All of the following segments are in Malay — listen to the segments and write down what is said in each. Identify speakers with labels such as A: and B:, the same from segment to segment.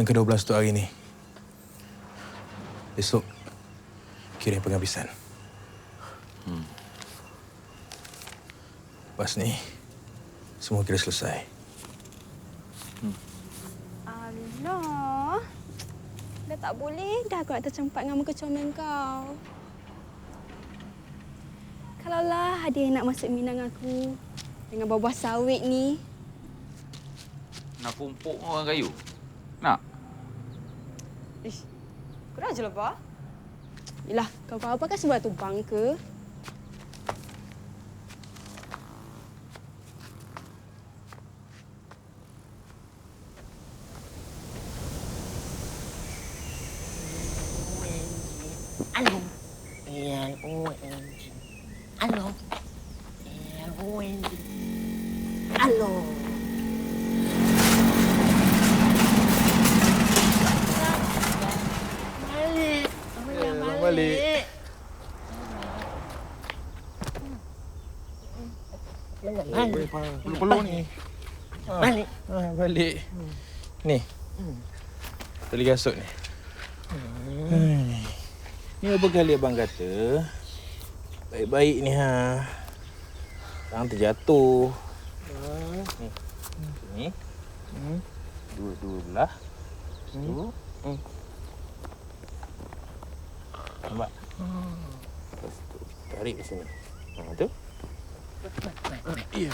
A: yang ke-12 untuk hari ni. Besok, kirim penghabisan. Hmm. Lepas ni, semua kira selesai.
B: Allah. Dah tak boleh dah aku nak tercempat dengan muka comel kau. Kalaulah ada yang nak masuk minang aku dengan buah-buah sawit ni.
C: Nak pumpuk orang kayu? Nak?
B: Ish, kurang je lah, Pak. Yelah, kau-kau apa kan sebab tumpang ke?
D: Alo. L-O-N-G. Alo. L-O-N-G. Alo. Balik. Abang
A: Ya,
D: jangan
A: abang
D: balik.
A: balik.
D: Jangan
A: Eh,
D: balik.
A: Perlu-perlu ni. Ah,
D: Balik.
A: ah, balik. Ni. Tali gasut ni. Hmm. Ni apa kali abang kata? Baik-baik ni ha. Sekarang terjatuh. Ni. Ni. Dua-dua belah. Tu. Hmm. Nampak? Lepas tu, tarik sini. Ha, tu. Ya.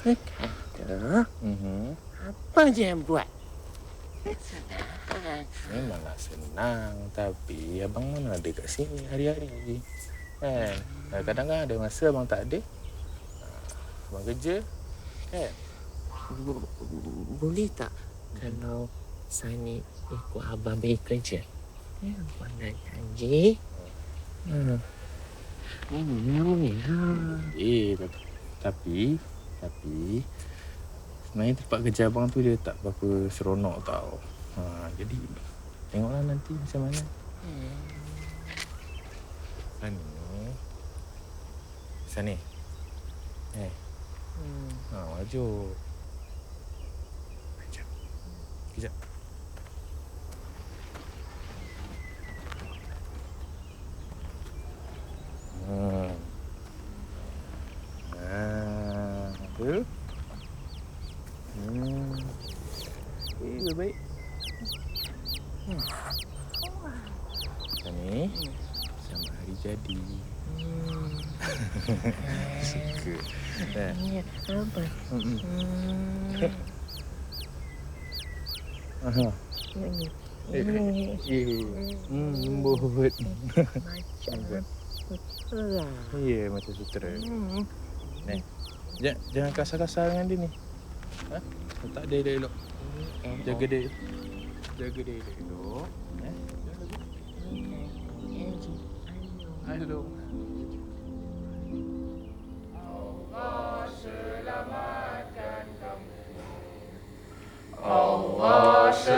D: Kata, apa je yang buat?
A: Memanglah senang Tapi abang mana ada kat sini hari-hari Kan Kadang-kadang kan ada masa abang tak ada Ah, Abang kerja Kan
D: Bo- Boleh tak kalau Sani ikut abang pergi kerja? Ya, abang nak janji. Hmm. Hmm, ni lah.
A: Eh tapi Tapi Sebenarnya tempat kerja abang tu dia tak berapa seronok tau. Ha, Jadi Tengoklah nanti macam mana. Sani Sani Eh.
D: Hmm.
A: Ha, maju Kejap. Kejap Hmm. Ah, tu. Hmm. Eh, baik-baik. Hmm. Ni sama hari jadi.
D: Hmm.
A: Suka. Eh.
D: Ya,
A: Hmm.
D: Hmm.
A: Aha.
D: Ini.
A: Eh,
D: Ini.
A: eh. Hmm, lembut.
D: Macam putera.
A: Ya, macam sutera.
D: Hmm.
A: Jangan, jangan kasar-kasar dengan dia ni. Ha? Letak dia dia elok. Jaga dia. Jaga dia dia elok. Eh? Hello.
E: 我是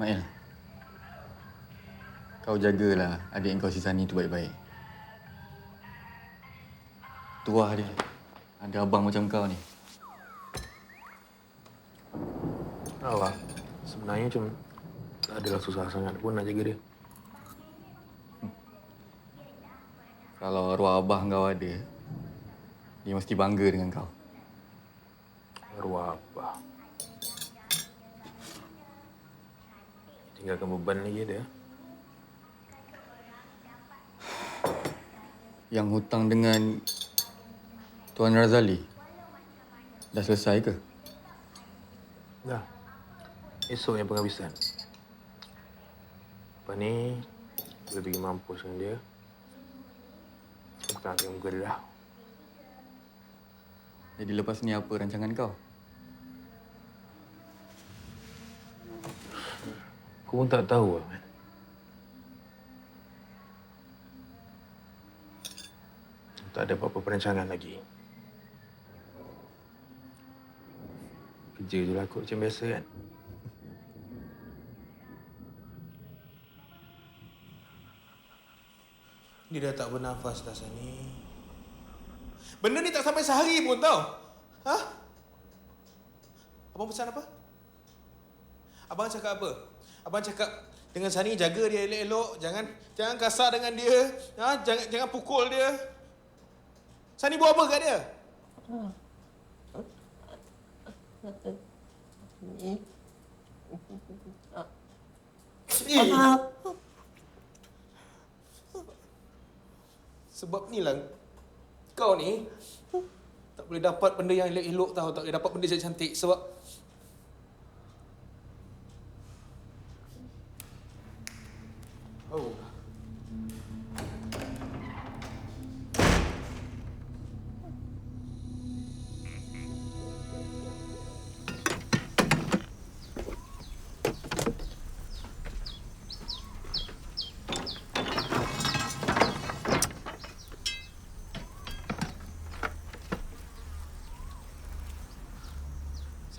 E: Mail. Kau jagalah adik kau si Sani tu baik-baik. Tuah dia. Ada abang macam kau ni.
A: Alah. Sebenarnya macam tak adalah susah sangat pun nak jaga dia.
E: Kalau arwah abah kau ada, dia mesti bangga dengan kau.
A: Arwah apa? Tinggalkan beban lagi dia.
E: Yang hutang dengan Tuan Razali dah selesai ke?
A: Dah. Esok yang penghabisan. Lepas ni, boleh pergi mampus dengan dia. Bukan tengok muka dia dah.
E: Jadi lepas ni apa rancangan kau?
F: Aku pun tak tahu lah, man. Tak ada apa-apa perancangan lagi. Kerja je lah kot macam biasa kan.
G: Dia dah tak bernafas dah Sani. Benda ni tak sampai sehari pun tau. Ha? Abang pesan apa? Abang cakap apa? Abang cakap dengan Sani jaga dia elok-elok, jangan jangan kasar dengan dia. Ha? Jangan jangan pukul dia. Sani buat apa kat dia? Eh. Sebab ni lah kau ni tak boleh dapat benda yang elok-elok tau, tak boleh dapat benda yang cantik sebab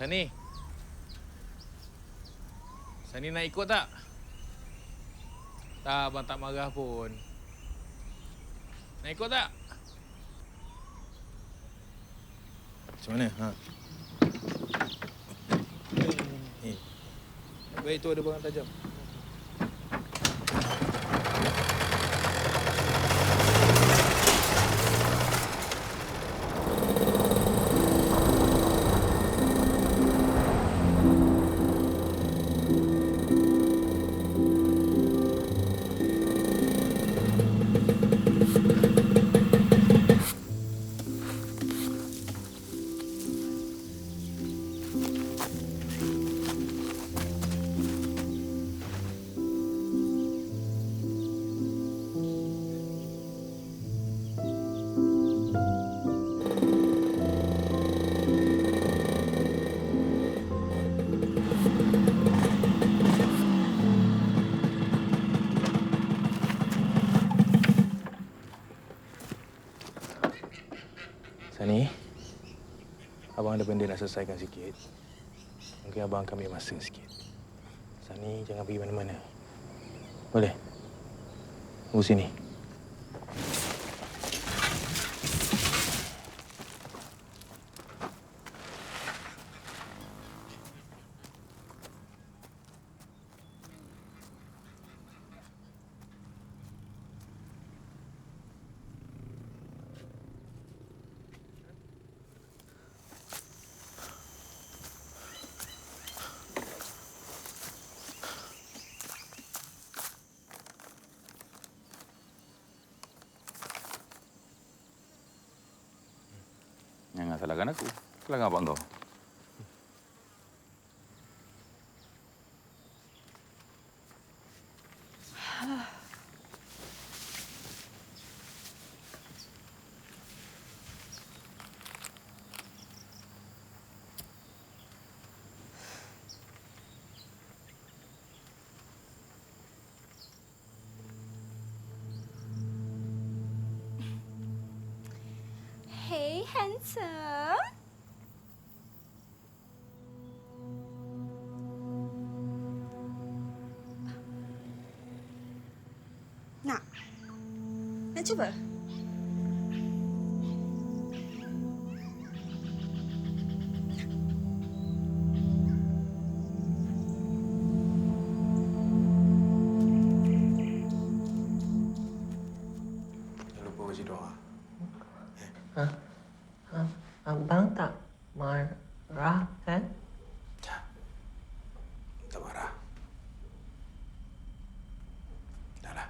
A: Sani. Sani nak ikut tak? Tak, abang tak marah pun. Nak ikut tak? Macam mana? Ha? Eh. Baik tu ada barang tajam. Sani, abang ada benda nak selesaikan sikit. Mungkin abang akan ambil masa sikit. Sani, jangan pergi mana-mana. Boleh? Tunggu sini.
C: Jangan salahkan aku. Salahkan abang kau.
B: Hey, handsome.
G: Lupa baca doa.
D: Abang tak marah kan?
G: Tak marah. Dah lah.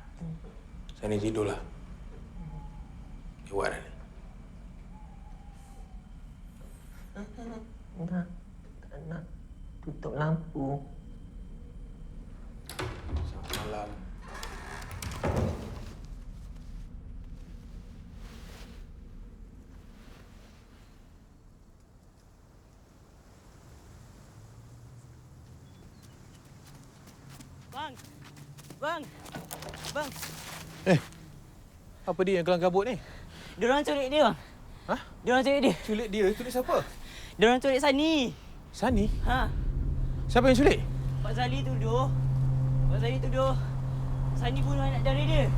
G: Sani tidurlah. Nak,
D: Tak nak tutup lampu.
G: Selamat malam.
H: Bang. Bang. Bang. Eh.
A: Apa dia yang kelam kabut ni?
H: Dia orang culik dia.
A: Ha?
H: Dia orang culik dia.
A: Culik dia? Culik siapa?
H: Dia orang culik Sani.
A: Sani?
H: Ha.
A: Siapa yang culik?
H: Pak Zali tuduh. Pak Zali tuduh. Sani bunuh anak dara dia.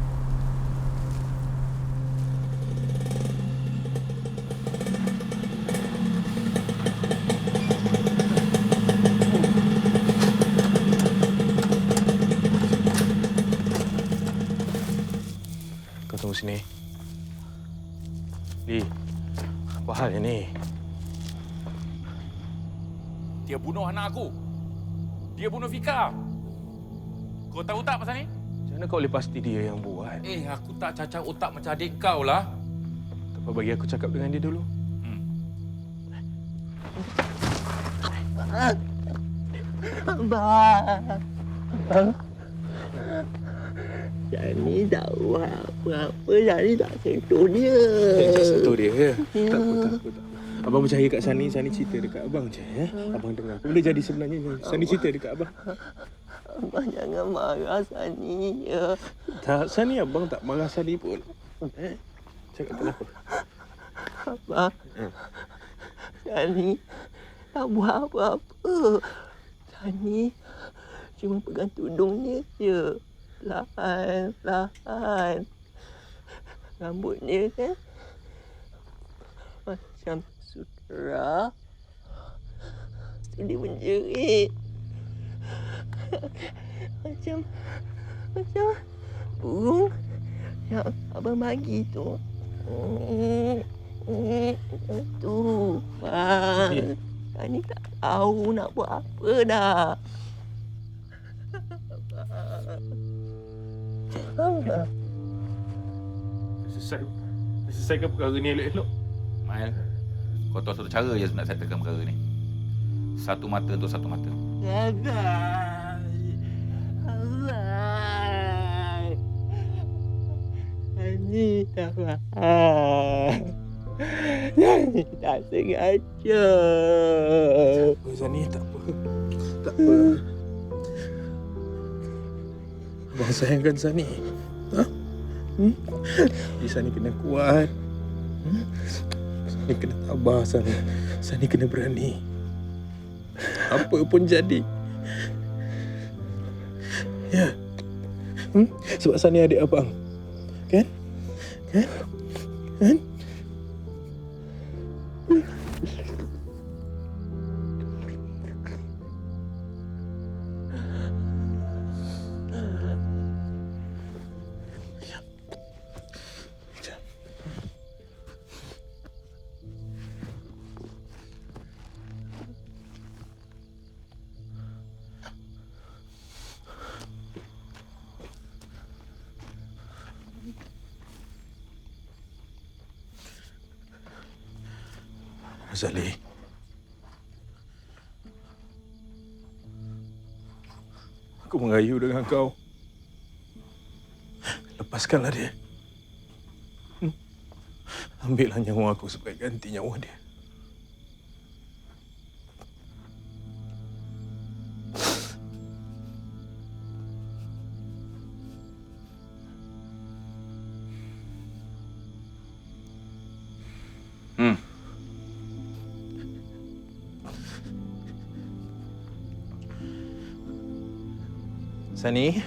C: Bunuh anak aku. Dia bunuh Fika. Kau tahu tak pasal ni?
A: Macam mana kau boleh pasti dia yang buat?
C: Eh, aku tak cacau otak macam adik kau lah.
A: Tak apa, bagi aku cakap dengan dia dulu.
C: Hmm.
D: Abang. Abang. Jani tak buat apa-apa. Jani tak sentuh dia.
A: Eh, satu dia. Ya. Tak apa, tak apa, tak apa. Abang percaya kat Sani, Sani cerita dekat abang je. Ya? Abang dengar. Apa boleh jadi sebenarnya ni? Sani cerita dekat abang.
D: Abang jangan marah Sani. Ya.
A: Tak, Sani abang tak marah Sani pun. Eh? Cakap kenapa?
D: Abang. Sani tak buat apa-apa. Sani cuma pegang tudung dia je. Lahan, lahan. Rambut dia kan macam Tu dia menjerit. macam macam burung yang abang bagi tu. Tu. Bang.
A: Eh.
D: Tani tak tahu nak buat apa dah. Abang.
A: Selesai. Selesaikan perkara ni elok-elok.
C: Mael, kau tahu satu cara je nak settlekan perkara ni. Satu mata untuk satu mata.
D: Abang. Abang. Tani tak. Tani tak sengaja.
A: apa Sani? Tak apa. Tak apa. Abang sayangkan Sani. Ha? Hmm? Sani kena kuat. Hmm? Sani kena tabah Sani. Sani kena berani. Apa pun jadi. Ya. Hmm? Sebab Sani adik abang. Kan? Kan? Kan? Zali. Aku mengayu dengan kau. Lepaskanlah dia. Hmm? Ambillah nyawa aku sebagai ganti nyawa dia. Sani.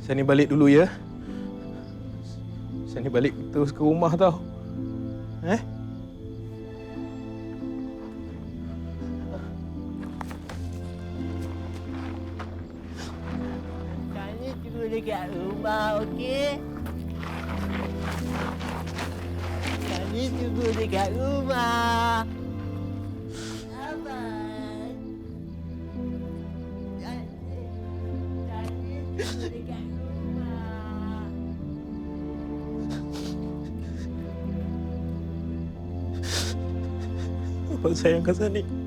A: Sani balik dulu ya. Sani balik terus ke rumah tau. Eh?
D: Rumah. Abang sayangkan Sani.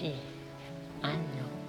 A: 息安永。